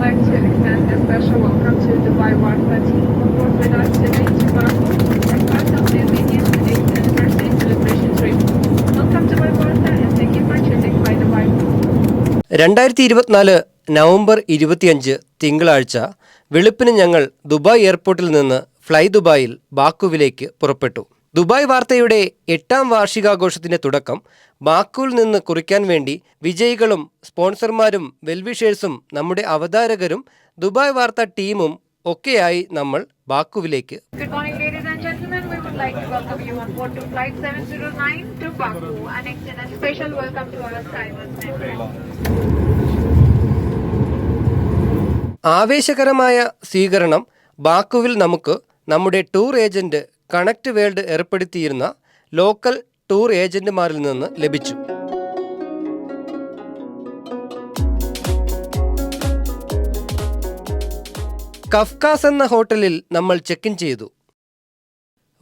like to extend a special welcome to Dubai 113 on board with us today to Bangkok. രണ്ടായിരത്തി ഇരുപത്തിനാല് നവംബർ ഇരുപത്തിയഞ്ച് തിങ്കളാഴ്ച വെളുപ്പിന് ഞങ്ങൾ ദുബായ് എയർപോർട്ടിൽ നിന്ന് ഫ്ലൈ ദുബായിൽ ബാക്കുവിലേക്ക് പുറപ്പെട്ടു. ദുബായ് വാർത്തയുടെ എട്ടാം വാർഷികാഘോഷത്തിന്റെ തുടക്കം ബാക്കുവിൽ നിന്ന് കുറിക്കാൻ വേണ്ടി വിജയികളും സ്പോൺസർമാരും വെൽവിഷേഴ്സും നമ്മുടെ അവതാരകരും ദുബായ് വാർത്ത ടീമും ഒക്കെയായി നമ്മൾ ബാക്കുവിലേക്ക് Good morning, ladies and gentlemen. We would like to welcome you on board to Flight 709 to Baku and extend a special welcome to our Skyward members. ആവേശകരമായ സ്വീകരണം ബാക്കുവിൽ നമുക്ക് നമ്മുടെ ടൂർ ഏജന്റ് കണക്ട് വേൾഡ് ഏർപ്പെടുത്തിയിരുന്ന ലോക്കൽ ടൂർ ഏജന്റുമാരിൽ നിന്ന് ലഭിച്ചു. കഫ്കാസ് എന്ന ഹോട്ടലിൽ നമ്മൾ ചെക്ക് ഇൻ ചെയ്തു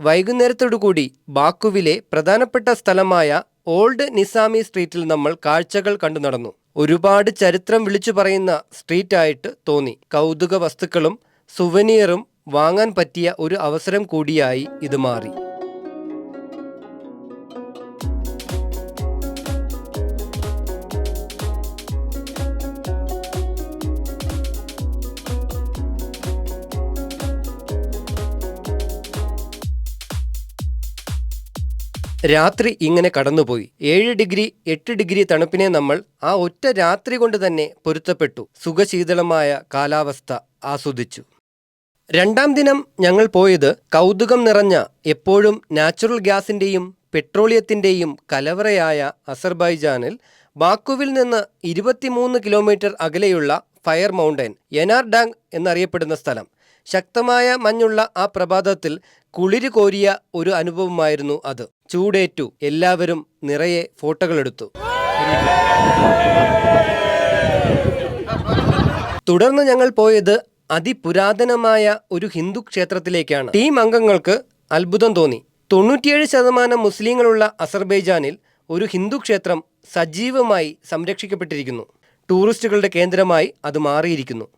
വൈകുന്നേരത്തോടുകൂടി ബാക്കുവിലെ പ്രധാനപ്പെട്ട സ്ഥലമായ ഓൾഡ് നിസാമി സ്ട്രീറ്റിൽ നമ്മൾ കാഴ്ചകൾ കണ്ടു നടന്നു. ഒരുപാട് ചരിത്രം വിളിച്ചു പറയുന്ന സ്ട്രീറ്റായിട്ട് തോന്നി. കൗതുക വസ്തുക്കളും സുവനീറും വാങ്ങാൻ പറ്റിയ ഒരു അവസരം കൂടിയായി ഇത് മാറി. രാത്രി ഇങ്ങനെ കടന്നുപോയി. ഏഴ് ഡിഗ്രി എട്ട് ഡിഗ്രി തണുപ്പിനെ നമ്മൾ ആ ഒറ്റ രാത്രി കൊണ്ട് തന്നെ പൊരുത്തപ്പെട്ടു. സുഖശീതളമായ കാലാവസ്ഥ ആസ്വദിച്ചു. രണ്ടാം ദിനം ഞങ്ങൾ പോയത് കൗതുകം നിറഞ്ഞ എപ്പോഴും നാച്ചുറൽ ഗ്യാസിന്റെയും പെട്രോളിയത്തിന്റെയും കലവറയായ അസർബൈജാനിൽ ബാക്കുവിൽ നിന്ന് ഇരുപത്തിമൂന്ന് കിലോമീറ്റർ അകലെയുള്ള ഫയർ മൗണ്ടൻ യനാർഡാങ് എന്നറിയപ്പെടുന്ന സ്ഥലം. ശക്തമായ മഞ്ഞുള്ള ആ പ്രഭാതത്തിൽ കുളിര് കോരിയ ഒരു അനുഭവമായിരുന്നു അത്. ചൂടേറ്റു. എല്ലാവരും നിറയെ ഫോട്ടോകളെടുത്തു. തുടർന്ന് ഞങ്ങൾ പോയത് അതിപുരാതനമായ ഒരു ഹിന്ദു ക്ഷേത്രത്തിലേക്കാണ്. ടീം അംഗങ്ങൾക്ക് അത്ഭുതം തോന്നി. തൊണ്ണൂറ്റിയേഴ് ശതമാനം മുസ്ലിങ്ങളുള്ള അസർബൈജാനിൽ ഒരു ഹിന്ദു ക്ഷേത്രം സജീവമായി സംരക്ഷിക്കപ്പെട്ടിരിക്കുന്നു. ടൂറിസ്റ്റുകളുടെ കേന്ദ്രമായി അത് മാറിയിരിക്കുന്നു.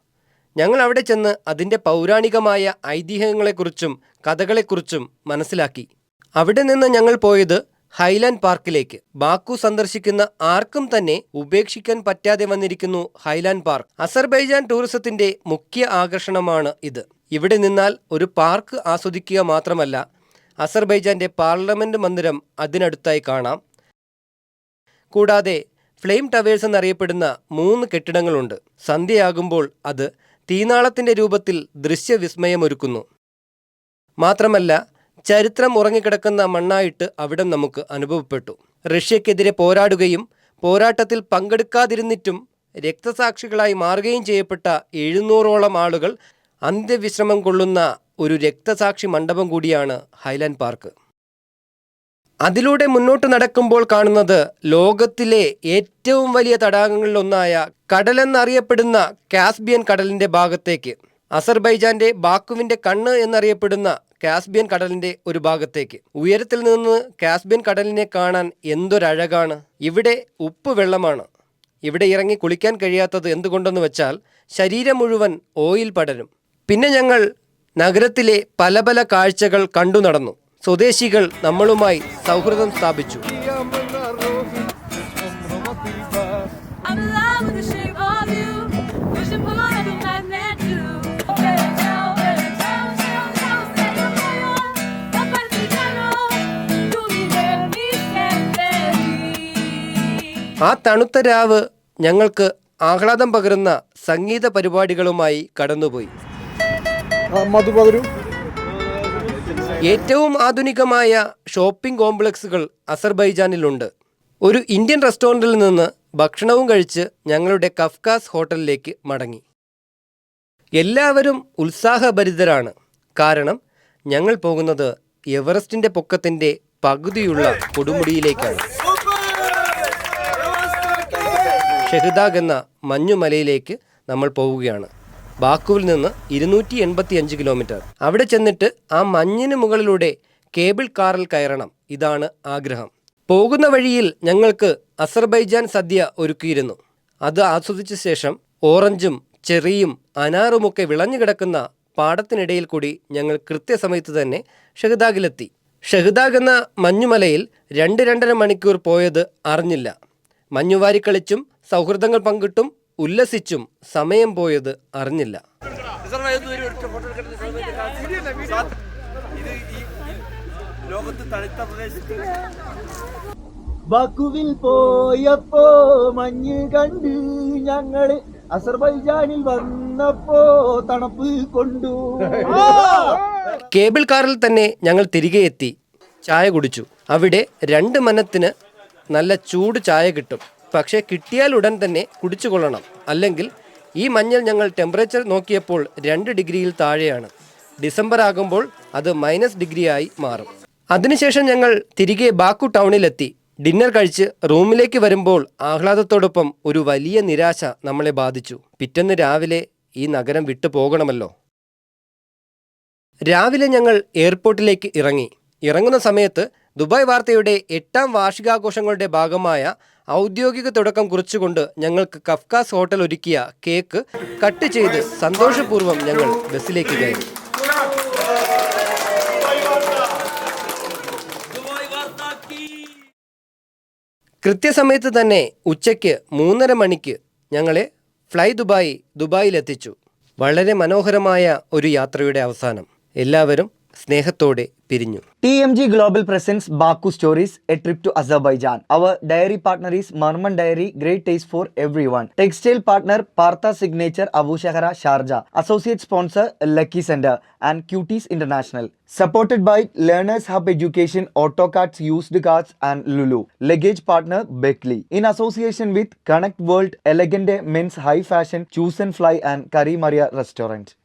ഞങ്ങൾ അവിടെ ചെന്ന് അതിന്റെ പൗരാണികമായ ഐതിഹ്യങ്ങളെക്കുറിച്ചും കഥകളെക്കുറിച്ചും മനസ്സിലാക്കി. അവിടെ നിന്ന് ഞങ്ങൾ പോയത് ഹൈലാൻഡ് പാർക്കിലേക്ക്. ബാക്കു സന്ദർശിക്കുന്ന ആർക്കും തന്നെ ഉപേക്ഷിക്കാൻ പറ്റാതെ വന്നിരിക്കുന്നു ഹൈലാൻഡ് പാർക്ക്. അസർബൈജാൻ ടൂറിസത്തിന്റെ മുഖ്യ ആകർഷണമാണ് ഇത്. ഇവിടെ നിന്നാൽ ഒരു പാർക്ക് ആസ്വദിക്കുക മാത്രമല്ല അസർബൈജാന്റെ പാർലമെന്റ് മന്ദിരം അതിനടുത്തായി കാണാം. കൂടാതെ ഫ്ലെയിം ടവേഴ്സ് എന്നറിയപ്പെടുന്ന മൂന്ന് കെട്ടിടങ്ങളുണ്ട്. സന്ധ്യയാകുമ്പോൾ അത് തീനാളത്തിന്റെ രൂപത്തിൽ ദൃശ്യവിസ്മയമൊരുക്കുന്നു. മാത്രമല്ല ചരിത്രം ഉറങ്ങിക്കിടക്കുന്ന മണ്ണായിട്ട് അവിടം നമുക്ക് അനുഭവപ്പെട്ടു. റഷ്യക്കെതിരെ പോരാടുകയും പോരാട്ടത്തിൽ പങ്കെടുക്കാതിരുന്നിട്ടും രക്തസാക്ഷികളായി മാറുകയും ചെയ്യപ്പെട്ട എഴുന്നൂറോളം ആളുകൾ അന്ത്യവിശ്രമം കൊള്ളുന്ന ഒരു രക്തസാക്ഷി മണ്ഡപം കൂടിയാണ് ഹൈലാൻഡ് പാർക്ക്. അതിലൂടെ മുന്നോട്ട് നടക്കുമ്പോൾ കാണുന്നത് ലോകത്തിലെ ഏറ്റവും വലിയ തടാകങ്ങളിലൊന്നായ കടലെന്നറിയപ്പെടുന്ന കാസ്ബിയൻ കടലിന്റെ ഭാഗത്തേക്ക് അസർബൈജാന്റെ ബാക്കുവിന്റെ കണ്ണ് എന്നറിയപ്പെടുന്ന കാസ്ബിയൻ കടലിന്റെ ഒരു ഭാഗത്തേക്ക്. ഉയരത്തിൽ നിന്ന് കാസ്ബിയൻ കടലിനെ കാണാൻ എന്തൊരഴകാണ്? ഇവിടെ ഉപ്പ് വെള്ളമാണ്. ഇവിടെ ഇറങ്ങി കുളിക്കാൻ കഴിയാത്തത് എന്തുകൊണ്ടെന്ന് വെച്ചാൽ ശരീരം മുഴുവൻ ഓയിൽ പടരും. പിന്നെ ഞങ്ങൾ നഗരത്തിലെ പല പല കാഴ്ചകൾ കണ്ടു നടന്നു. സ്വദേശികൾ നമ്മളുമായി സൗഹൃദം സ്ഥാപിച്ചു. ആ തണുത്ത രാവ് ഞങ്ങൾക്ക് ആഹ്ലാദം പകരുന്ന സംഗീത പരിപാടികളുമായി കടന്നുപോയി. മധുപകരും ഏറ്റവും ആധുനികമായ ഷോപ്പിംഗ് കോംപ്ലക്സുകൾ അസർബൈജാനിലുണ്ട്. ഒരു ഇന്ത്യൻ റെസ്റ്റോറന്റിൽ നിന്ന് ഭക്ഷണവും കഴിച്ച് ഞങ്ങളുടെ കഫ്കാസ് ഹോട്ടലിലേക്ക് മടങ്ങി. എല്ലാവരും ഉത്സാഹഭരിതരാണ്. കാരണം ഞങ്ങൾ പോകുന്നത് എവറസ്റ്റിന്റെ പൊക്കത്തിന്റെ പകുതിയുള്ള കൊടുമുടിയിലേക്കാണ്. ഷെഹ്ദാഗ് എന്ന മഞ്ഞുമലയിലേക്ക് നമ്മൾ പോവുകയാണ്. ബാക്കുവിൽ നിന്ന് ഇരുന്നൂറ്റി എൺപത്തി അഞ്ച് കിലോമീറ്റർ. അവിടെ ചെന്നിട്ട് ആ മഞ്ഞിന് മുകളിലൂടെ കേബിൾ കാറിൽ കയറണം. ഇതാണ് ആഗ്രഹം. പോകുന്ന വഴിയിൽ ഞങ്ങൾക്ക് അസർബൈജാൻ സദ്യ ഒരുക്കിയിരുന്നു. അത് ആസ്വദിച്ച ശേഷം ഓറഞ്ചും ചെറിയും അനാറുമൊക്കെ വിളഞ്ഞു കിടക്കുന്ന പാടത്തിനിടയിൽ കൂടി ഞങ്ങൾ കൃത്യസമയത്ത് തന്നെ ഷഹദാഗിലെത്തി. ഷഹദാഗ് എന്ന മഞ്ഞുമലയിൽ രണ്ട് രണ്ടര മണിക്കൂർ പോയത് അറിഞ്ഞില്ല. മഞ്ഞുവാരി കളിച്ചും സൗഹൃദങ്ങൾ പങ്കിട്ടും ഉല്ലസിച്ചും സമയം പോയത് അറിഞ്ഞില്ല. ബക്കുവിൽ പോയപ്പോ മഞ്ഞ് കണ്ട് ഞങ്ങൾ. അസർബൈജാനിൽ വന്നപ്പോ തണുപ്പ് കൊണ്ടു. കേബിൾ കാറിൽ തന്നെ ഞങ്ങൾ തിരികെ എത്തി. ചായ കുടിച്ചു. അവിടെ രണ്ട് മനത്തിന് നല്ല ചൂട് ചായ കിട്ടും. പക്ഷേ കിട്ടിയാൽ ഉടൻ തന്നെ കുടിച്ചു കൊള്ളണം അല്ലെങ്കിൽ ഈ മഞ്ഞൾ ഞങ്ങൾ ടെമ്പറേച്ചർ നോക്കിയപ്പോൾ രണ്ട് ഡിഗ്രിയിൽ താഴെയാണ്. ഡിസംബർ ആകുമ്പോൾ അത് മൈനസ് ഡിഗ്രിയായി മാറും. അതിനുശേഷം ഞങ്ങൾ തിരികെ ബാക്കു ടൗണിലെത്തി. ഡിന്നർ കഴിച്ച് റൂമിലേക്ക് വരുമ്പോൾ ആഹ്ലാദത്തോടൊപ്പം ഒരു വലിയ നിരാശ നമ്മളെ ബാധിച്ചു. പിറ്റേന്ന് രാവിലെ ഈ നഗരം വിട്ടു പോകണമല്ലോ. രാവിലെ ഞങ്ങൾ എയർപോർട്ടിലേക്ക് ഇറങ്ങി. ഇറങ്ങുന്ന സമയത്ത് ദുബായ് വാർത്തയുടെ എട്ടാം വാർഷികാഘോഷങ്ങളുടെ ഭാഗമായ ഔദ്യോഗിക തുടക്കം കുറിച്ചുകൊണ്ട് ഞങ്ങൾക്ക് കഫ്കാസ് ഹോട്ടൽ ഒരുക്കിയ കേക്ക് കട്ട് ചെയ്ത് സന്തോഷപൂർവം ഞങ്ങൾ ബസ്സിലേക്ക് കയറി. കൃത്യസമയത്ത് തന്നെ ഉച്ചയ്ക്ക് മൂന്നര മണിക്ക് ഞങ്ങളെ ഫ്ലൈ ദുബായ് ദുബായിലെത്തിച്ചു. വളരെ മനോഹരമായ ഒരു യാത്രയുടെ അവസാനം. എല്ലാവരും സ്നേഹത്തോടെ പിരിഞ്ഞു TMG Global presents Baku Stories, a trip to Azerbaijan. Our dairy partner is Marman Dairy, great taste for everyone. Textile partner Partha Signature Abu Shahara Sharjah. Associate sponsor Lucky Center and Cuties International. Supported by Learners Hub Education, Autocards, Used Cars and Lulu. Luggage partner Beckley. In association with Connect World, Elegante Men's High Fashion, Choose and Fly and Curry Maria Restaurant.